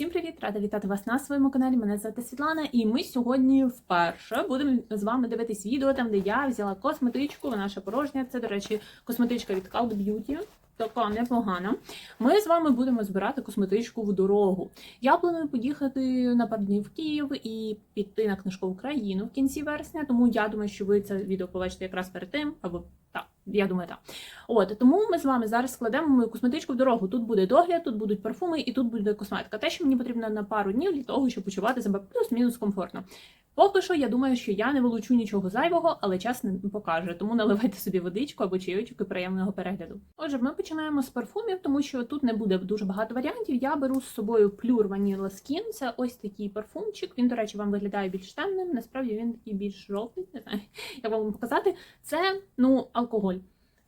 Всім привіт! Рада вітати вас на своєму каналі. Мене звати Світлана, і ми сьогодні вперше будемо з вами дивитись відео, там де я взяла косметичку. Вона ще порожня. Це, до речі, косметичка від Cloud Beauty. Така непогана. Ми з вами будемо збирати косметичку в дорогу. Я планую поїхати на пару днів в Київ і піти на книжкову країну в кінці вересня. Тому я думаю, що ви це відео побачите якраз перед тим, або так, я думаю, так. От тому ми з вами зараз складемо мою косметичку в дорогу. Тут буде догляд, тут будуть парфуми і тут буде косметика. Те, що мені потрібно на пару днів для того, щоб почувати себе плюс-мінус комфортно. Поки що я думаю, що я не вилучу нічого зайвого, але час не покаже. Тому наливайте собі водичку або чайочок і приємного перегляду. Отже, ми починаємо з парфумів, тому що тут не буде дуже багато варіантів. Я беру з собою Plure Vanilla Skin. Це ось такий парфумчик. Він, до речі, вам виглядає більш темним. Насправді він такий більш жовтий. Не знаю, як вам показати. Це ну алкоголь.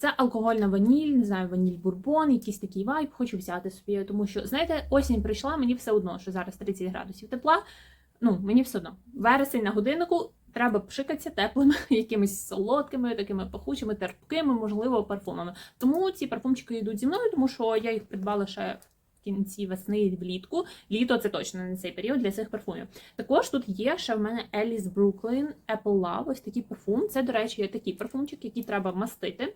Це алкогольна ваніль, не знаю, ваніль бурбон, якийсь такий вайб, хочу взяти собі, тому що, знаєте, осінь прийшла, мені все одно, що зараз 30 градусів тепла. Ну, мені все одно. Вересень на годиннику треба пшикатися теплими, якимись солодкими, такими пахучими, терпкими, можливо, парфумами. Тому ці парфумчики йдуть зі мною, тому що я їх придбала ще в кінці весни і влітку. Літо це точно не цей період для цих парфумів. Також тут є ще в мене Alice Brooklyn Apple Love, ось такий парфум. Це, до речі, такий парфумчик, який треба мастити.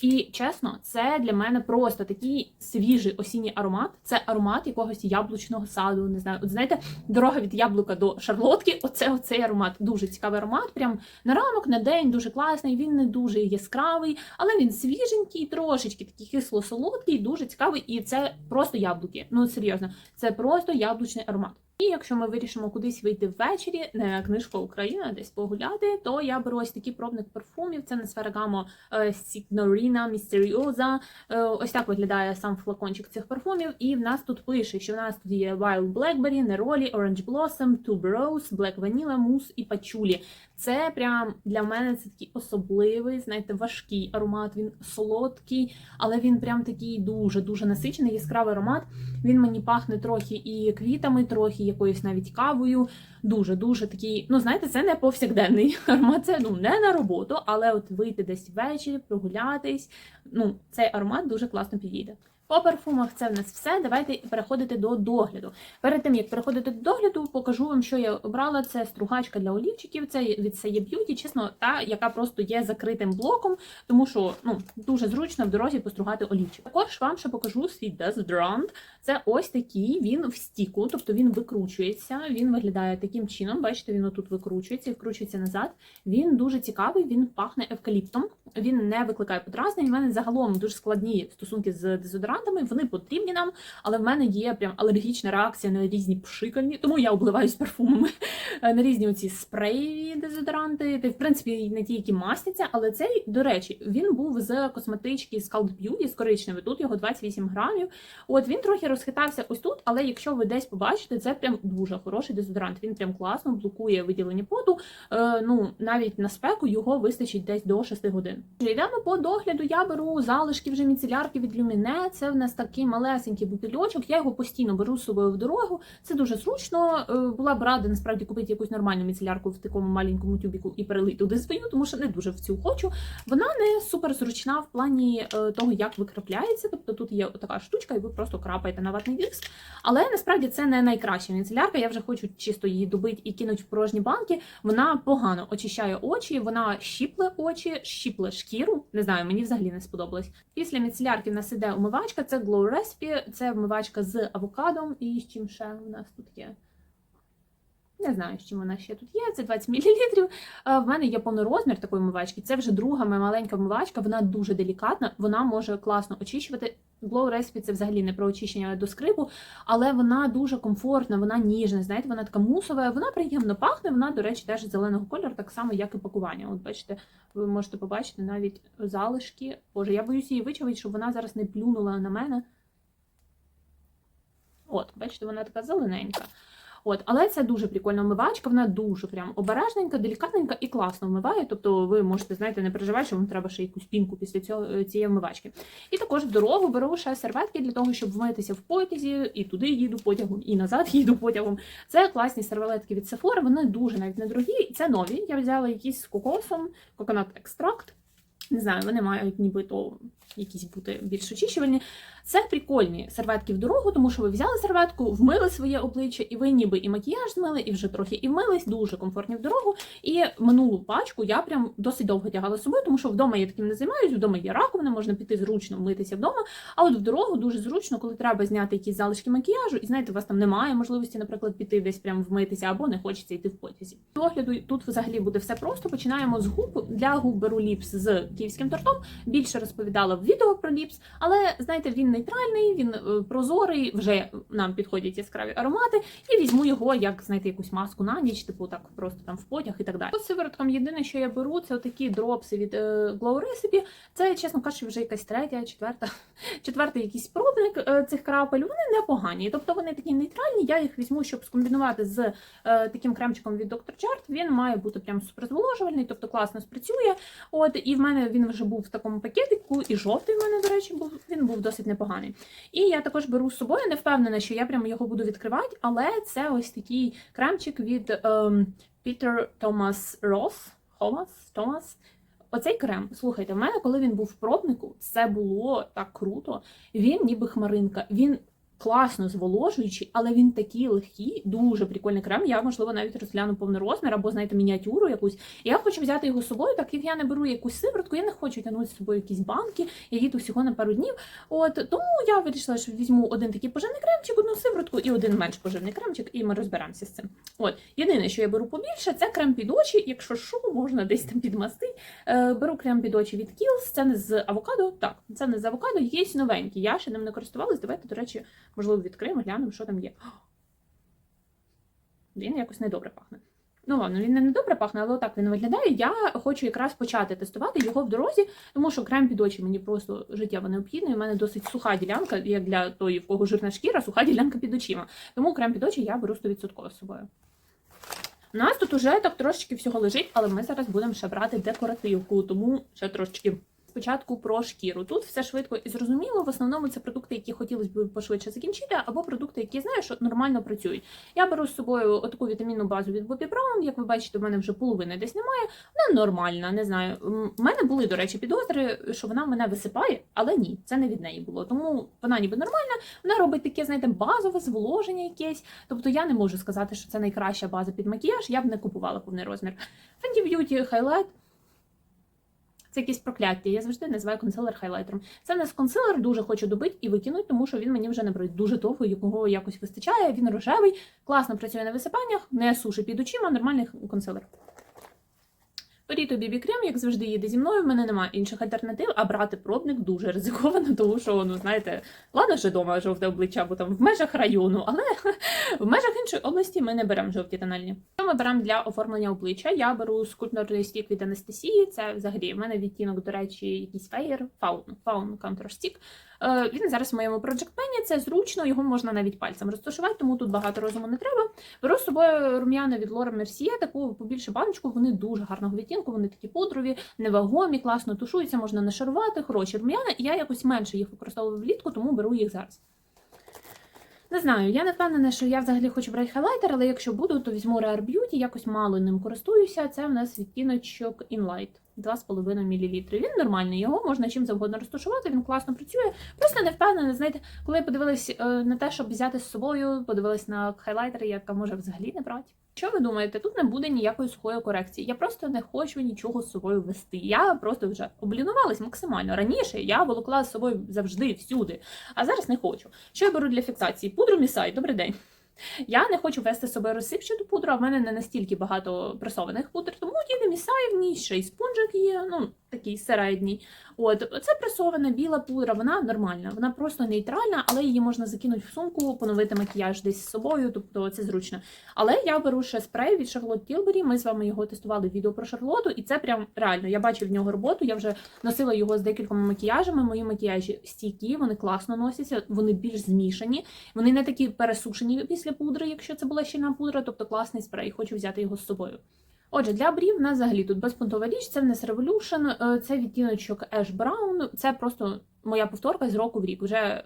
І чесно, це для мене просто такий свіжий осінній аромат. Це аромат якогось яблучного саду. Не знаю, от знаєте, дорога від яблука до шарлотки. Оце оцей аромат. Дуже цікавий аромат. Прям на ранок, на день, дуже класний. Він не дуже яскравий, але він свіженький, трошечки такий кисло-солодкий, дуже цікавий. І це просто яблуки. Ну серйозно, це просто яблучний аромат. І якщо ми вирішимо кудись вийти ввечері, не книжка Україна, десь погуляти, то я беру ось такий пробник парфумів. Це не Сферагамо Signorina Misteriosa. Е, Ось так виглядає сам флакончик цих парфумів. І в нас тут пише, що в нас тут є Wild Blackberry, Neroli, Orange Blossom, Tuberose, Black Vanilla, Mousse і Patchouli. Це прям для мене це такий особливий, знаєте, важкий аромат. Він солодкий, але він прям такий дуже дуже насичений, яскравий аромат. Він мені пахне трохи і квітами, трохи якоюсь навіть кавою. Дуже дуже такий. Ну знаєте, це не повсякденний аромат. Це ну не на роботу, але от вийти десь ввечері, прогулятись. Ну цей аромат дуже класно підійде. По парфумах це в нас все. Давайте переходити до догляду. Перед тим як переходити до догляду, покажу вам, що я обрала. Це стругачка для олівчиків. Це від Сає Beauty, чесно, та яка просто є закритим блоком, тому що ну дуже зручно в дорозі постругати олівчик. Також вам ще покажу свій дезодорант. Це ось такий. Він в стіку, тобто він викручується. Він виглядає таким чином. Бачите, він отут викручується і вкручується назад. Він дуже цікавий. Він пахне евкаліптом. Він не викликає подразнень. У мене загалом дуже складні стосунки з дезодорантами. Вони потрібні нам, але в мене є прям алергічна реакція на різні пшикальні, тому я обливаюсь парфумами на різні оці спреї дезодоранти. В принципі не ті, які мастяться. Але цей, до речі, він був з косметички Scald Beauty, з коричневої. Тут його 28 грамів. От він трохи розхитався ось тут, але якщо ви десь побачите, це прям дуже хороший дезодорант. Він прям класно блокує виділення поту. Е, ну навіть на спеку його вистачить десь до 6 годин. Йдемо по догляду. Я беру залишки вже міцелярки від Люміне. Це в нас такий малесенький бутильочок. Я його постійно беру з собою в дорогу. Це дуже зручно. Е, Була б рада насправді купити якусь нормальну міцелярку в такому маленькому тюбіку і перелити туди свою, тому що не дуже в цю хочу. Вона не супер зручна в плані е, того, як викрапляється. Тобто тут є така штучка, і ви просто крапаєте на ватний диск. Але насправді це не найкраща міцелярка. Я вже хочу чисто її добити і кинути в порожні банки. Вона погано очищає очі, вона щіпле очі, щіпле шкіру. Не знаю, мені взагалі не сподобалось. Після міцелярки в нас іде умивачка. Це Glow Recipe, це вмивачка з авокадом і з чим ще у нас тут є. Не знаю, з чим вона ще тут є. Це 20 мл. В мене є повнорозмір такої вмивачки. Це вже друга моя маленька вмивачка. Вона дуже делікатна, вона може класно очищувати. Glow Recipe це взагалі не про очищення до скрипу, але вона дуже комфортна, вона ніжна. Знаєте, вона така мусова, вона приємно пахне. Вона, до речі, теж зеленого кольору, так само, як і пакування. От бачите, ви можете побачити навіть залишки. Боже, я боюся її вичавити, щоб вона зараз не плюнула на мене. От, бачите, вона така зелененька. От, але це дуже прикольна вмивачка, вона дуже прям обережненька, делікатненька і класно вмиває. Тобто ви можете, знаєте, не переживати, що вам треба ще якусь пінку після цього, цієї вмивачки. І також в дорогу беру ще серветки для того, щоб вмитися в потязі, і туди їду потягом, і назад їду потягом. Це класні серветки від Sephora, вони дуже навіть недорогі, це нові. Я взяла якісь з кокосом, коконат екстракт. Не знаю, вони мають нібито якісь бути більш очищувальні. Це прикольні серветки в дорогу, тому що ви взяли серветку, вмили своє обличчя, і ви ніби і макіяж змили, і вже трохи і вмились, дуже комфортні в дорогу. І минулу пачку я прям досить довго тягала з собою, тому що вдома я таким не займаюсь, вдома є раковина, можна піти зручно вмитися вдома. А от в дорогу дуже зручно, коли треба зняти якісь залишки макіяжу, і знаєте, у вас там немає можливості, наприклад, піти десь прямо вмитися, або не хочеться йти в потязі. З Огляду тут взагалі буде все просто. Починаємо з губ. Для губ беру ліпс з київським тортом. Більше розповідала в відео про ліпс, але знаєте, він нейтральний, він е, прозорий, вже нам підходять яскраві аромати, і візьму його як знаєте, якусь маску на ніч, типу так просто там в потяг і так далі. По сивороткам єдине, що я беру, це такі дропси від е, Glow Recipe. Це, чесно кажучи, вже якась третя, четверта, четвертий якийсь пробник е, цих крапель. Вони непогані, тобто вони такі нейтральні. Я їх візьму, щоб скомбінувати з таким кремчиком від Dr. Chart. Він має бути прям суперзволожувальний, тобто класно спрацює. От і в мене він вже був в такому пакетику, і жовтий в мене, до речі, був. Він був досить непоганий. І я також беру з собою, не впевнена, що я прямо його буду відкривати, але це ось такий кремчик від ем, Peter Thomas Ross. Thomas? Thomas. Оцей крем, слухайте, в мене, коли він був в пробнику, це було так круто. Він ніби хмаринка. Він класно зволожуючий, але він такий легкий, дуже прикольний крем. Я, можливо, навіть розгляну повний розмір або, знаєте, мініатюру якусь. Я хочу взяти його з собою, так як я не беру якусь сиворотку, я не хочу тягнути з собою якісь банки, я їду всього на пару днів. От тому я вирішила, що візьму один такий поживний кремчик, одну сиворотку і один менш поживний кремчик, і ми розберемося з цим. От єдине, що я беру побільше, це крем під очі. Якщо що, можна десь там підмасти. Е, беру крем під очі від Kiehl's, це не з авокадо. Так, це не з авокадо, є новенький. Я ще ним не користувалась. Давайте, до речі, можливо, відкриємо, глянемо, що там є. Він якось недобре пахне. Ну, ладно, він не недобре пахне, але отак він виглядає. Я хочу якраз почати тестувати його в дорозі, тому що крем під очі мені просто життєво необхідний. У мене досить суха ділянка, як для тої, в кого жирна шкіра, суха ділянка під очима. Тому крем під очі я беру 100% з собою. У нас тут уже так трошечки всього лежить, але ми зараз будемо ще брати декоративку, тому ще трошечки. Спочатку про шкіру. Тут все швидко і зрозуміло. В основному це продукти, які хотілося б пошвидше закінчити, або продукти, які знаю, що нормально працюють. Я беру з собою таку вітамінну базу від Bobbi Brown. Як ви бачите, в мене вже половини десь немає. Вона нормальна, не знаю. У мене були, до речі, підозри, що вона мене висипає, але ні, це не від неї було. Тому вона ніби нормальна. Вона робить таке, знаєте, базове зволоження якесь. Тобто я не можу сказати, що це найкраща база під макіяж. Я б не купувала повний розмір. Fenty Beauty Highlight це якесь прокляття. Я завжди називаю консилер хайлайтером. Це не з консилер, дуже хочу добити і викинути, тому що він мені вже набрить дуже довго, якого якось вистачає. Він рожевий, класно працює на висипаннях, не сушить під очима, нормальний консилер. Поріто бібі крем, як завжди, їде зі мною. В мене немає інших альтернатив, а брати пробник дуже ризиковано, тому що, ну знаєте, ладно, що вдома жовте обличчя, бо там в межах району, але в межах іншої області ми не беремо жовті тональні. Ми беремо для оформлення обличчя? Я беру скульптурний стік від Анастасії. Це взагалі в мене відтінок, до речі, якийсь феєр, фаун, фаун Counter Stick. Е, Він зараз в моєму Project це зручно, його можна навіть пальцем розташувати, тому тут багато розуму не треба. Беру з собою рум'яна від Laura Mercier, таку побільше баночку, вони дуже гарного відтінку, вони такі пудрові, невагомі, класно тушуються, можна нашарувати, хороші рум'яна. І я якось менше їх використовую влітку, тому беру їх зараз. Не знаю, я не впевнена, що я взагалі хочу брати хайлайтер, але якщо буду, то візьму Rare Beauty, якось мало ним користуюся. Це в нас відтіночок Inlight 2,5 мл. Він нормальний, його можна чим завгодно розташувати, він класно працює. Просто не впевнена, знаєте, коли я подивилась е, на те, щоб взяти з собою, подивилась на хайлайтери, яка може взагалі не брати. Що ви думаєте, тут не буде ніякої сухої корекції. Я просто не хочу нічого з собою вести. Я просто вже облінувалась максимально. Раніше я волокла з собою завжди, всюди, а зараз не хочу. Що я беру для фіксації? Пудру Місай, добрий день. Я не хочу вести з собою розсипчату пудру, а в мене не настільки багато пресованих пудр, тому їде місаєв в ній, ще й спунжик є, ну такий середній. От це пресована біла пудра, вона нормальна, вона просто нейтральна, але її можна закинути в сумку, поновити макіяж десь з собою, тобто це зручно. Але я беру ще спрей від Charlotte Tilbury, Ми з вами його тестували в відео про Шарлоту, і це прям реально. Я бачу в нього роботу. Я вже носила його з декількома макіяжами. Мої макіяжі стійкі, вони класно носяться, вони більш змішані, вони не такі пересушені після пудри, якщо це була щільна пудра, тобто класний спрей. Хочу взяти його з собою. Отже, для брів в нас взагалі тут безпунтова річ, це в нас Revolution, е, це відтіночок Ash Brown, це просто моя повторка з року в рік. Вже е,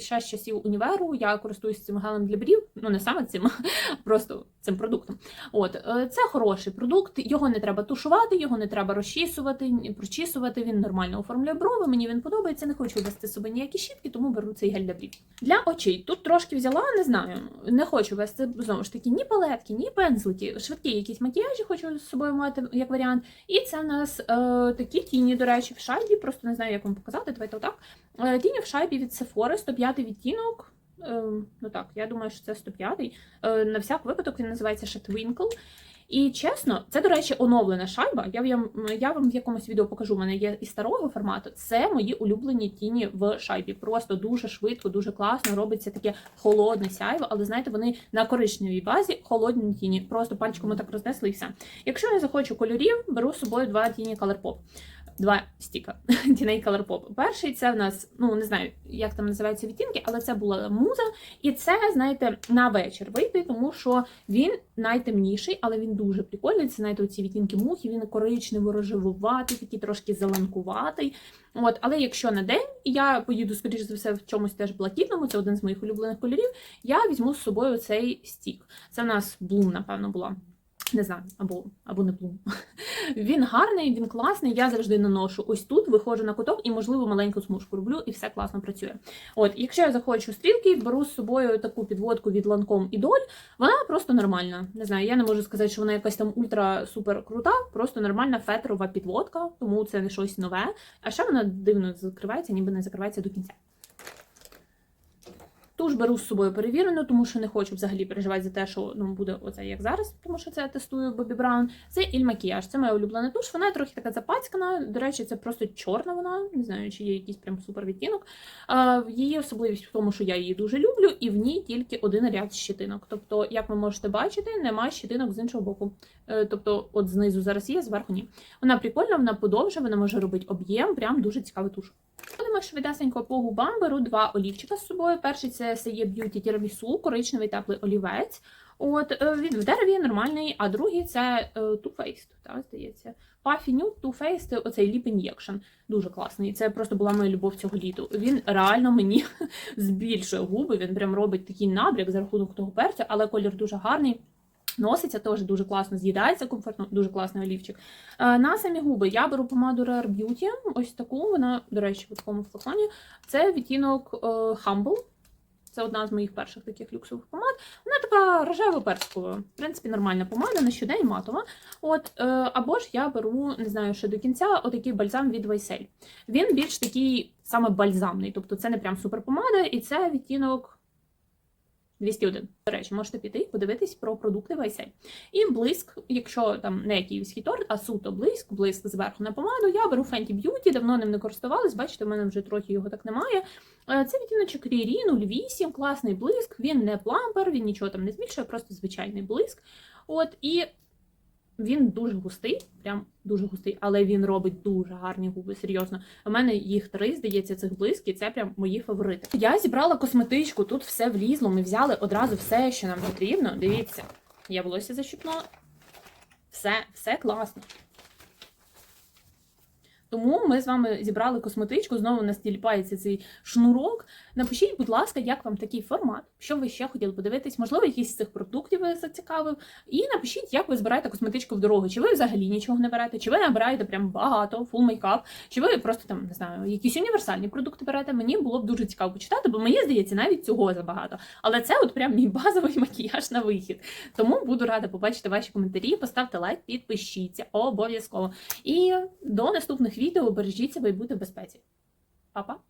ще з часів універу я користуюся цим гелем для брів, ну не саме цим, просто цим продуктом. От е, це хороший продукт, його не треба тушувати, його не треба розчісувати, прочісувати. Він нормально оформлює брови. Мені він подобається. Не хочу вести з ніякі щітки, тому беру цей гель для брів. Для очей тут трошки взяла, не знаю. Не хочу вести знову ж таки ні палетки, ні пензлики. Швидкі якісь макіяжі хочу з собою мати як варіант. І це в нас е, такі тіні, до речі, в шайбі. Просто не знаю, як вам показати. Давайте отак. Е, тіні в шайбі від Sephora, 105 відтінок. Е, ну так, я думаю, що це 105. Е, на всяк випадок він називається ще Twinkle. І чесно, це, до речі, оновлена шайба. Я вам, я вам в якомусь відео покажу. У мене є і старого формату. Це мої улюблені тіні в шайбі. Просто дуже швидко, дуже класно робиться таке холодне сяйво, але знаєте, вони на коричневій базі холодні тіні. Просто пальчиком так рознесли і все. Якщо я захочу кольорів, беру з собою два тіні Colourpop. Два стіка тіней Colourpop. Перший це в нас, ну не знаю, як там називаються відтінки, але це була муза. І це, знаєте, на вечір вийти, тому що він найтемніший, але він дуже прикольний. Це знаєте, оці відтінки мухи, він коричнево рожевуватий, такий трошки зеленкуватий. От, але якщо на день я поїду, скоріш за все, в чомусь теж блакитному, це один з моїх улюблених кольорів. Я візьму з собою цей стік. Це в нас блум, напевно, була. Не знаю, або, або не блум. Він гарний, він класний. Я завжди наношу ось тут, виходжу на куток і, можливо, маленьку смужку роблю, і все класно працює. От, якщо я захочу стрілки, беру з собою таку підводку від Lancome Idol. Вона просто нормальна. Не знаю, я не можу сказати, що вона якась там ультра-супер крута, просто нормальна фетрова підводка, тому це не щось нове. А ще вона дивно закривається, ніби не закривається до кінця. Туш беру з собою перевірену, тому що не хочу взагалі переживати за те, що ну, буде оце як зараз, тому що це я тестую Бобі Браун. Це Іль Макіяж, це моя улюблена туш. Вона трохи така запацькана. До речі, це просто чорна вона. Не знаю, чи є якийсь прям супер відтінок. Її особливість в тому, що я її дуже люблю, і в ній тільки один ряд щитинок. Тобто, як ви можете бачити, немає щитинок з іншого боку. Е, Тобто, от знизу зараз є, зверху ні. Вона прикольна, вона подовжує, вона може робити об'єм, прям дуже цікавий туш. Ходимо швидесенько по губам, беру два олівчика з собою. Перший це Сеє Beauty Tiramisu, коричневий теплий олівець. От е, він в дереві нормальний, а другий це е, Too Faced, так, здається. Puffy Nude Too Faced, оцей Lip Injection. Дуже класний. Це просто була моя любов цього літу. Він реально мені збільшує губи. Він прям робить такий набряк за рахунок того перцю, але колір дуже гарний. Носиться теж дуже класно, з'їдається комфортно, дуже класний олівчик. Е, На самі губи я беру помаду Rare Beauty, ось таку, вона, до речі, в такому флаконі. Це відтінок е, Humble. Це одна з моїх перших таких люксових помад. Вона така рожево персикова. В принципі, нормальна помада, на щодень матова. От, е, або ж я беру, не знаю, ще до кінця, отакий бальзам від Вайсель. Він більш такий саме бальзамний, тобто це не прям суперпомада, і це відтінок 201. До речі, можете піти і подивитись про продукти Вайсель. І блиск, якщо там не київський торт, а суто блиск, блиск зверху на помаду, я беру Fenty Beauty, давно ним не користувалась, бачите, в мене вже трохи його так немає. Е, Це відтіночок Рірі 08, класний блиск, він не плампер, він нічого там не збільшує, просто звичайний блиск. От, і він дуже густий, прям дуже густий, але він робить дуже гарні губи, серйозно. У мене їх три, здається, цих близькі, це прям мої фаворити. Я зібрала косметичку, тут все влізло. Ми взяли одразу все, що нам потрібно. Дивіться, я волосся защіпнула. Все, все класно. Тому ми з вами зібрали косметичку, знову у нас тіліпається цей шнурок. Напишіть, будь ласка, як вам такий формат, що ви ще хотіли подивитись, можливо, якийсь з цих продуктів ви зацікавив. І напишіть, як ви збираєте косметичку в дорогу. Чи ви взагалі нічого не берете, чи ви набираєте прям багато, фул мейкап, чи ви просто там не знаю, якісь універсальні продукти берете. Мені було б дуже цікаво почитати, бо мені здається, навіть цього забагато. Але це от прям мій базовий макіяж на вихід. Тому буду рада побачити ваші коментарі. Поставте лайк, підпишіться обов'язково. І до наступних відео бережіть себе і будьте в безпеці. Па-па!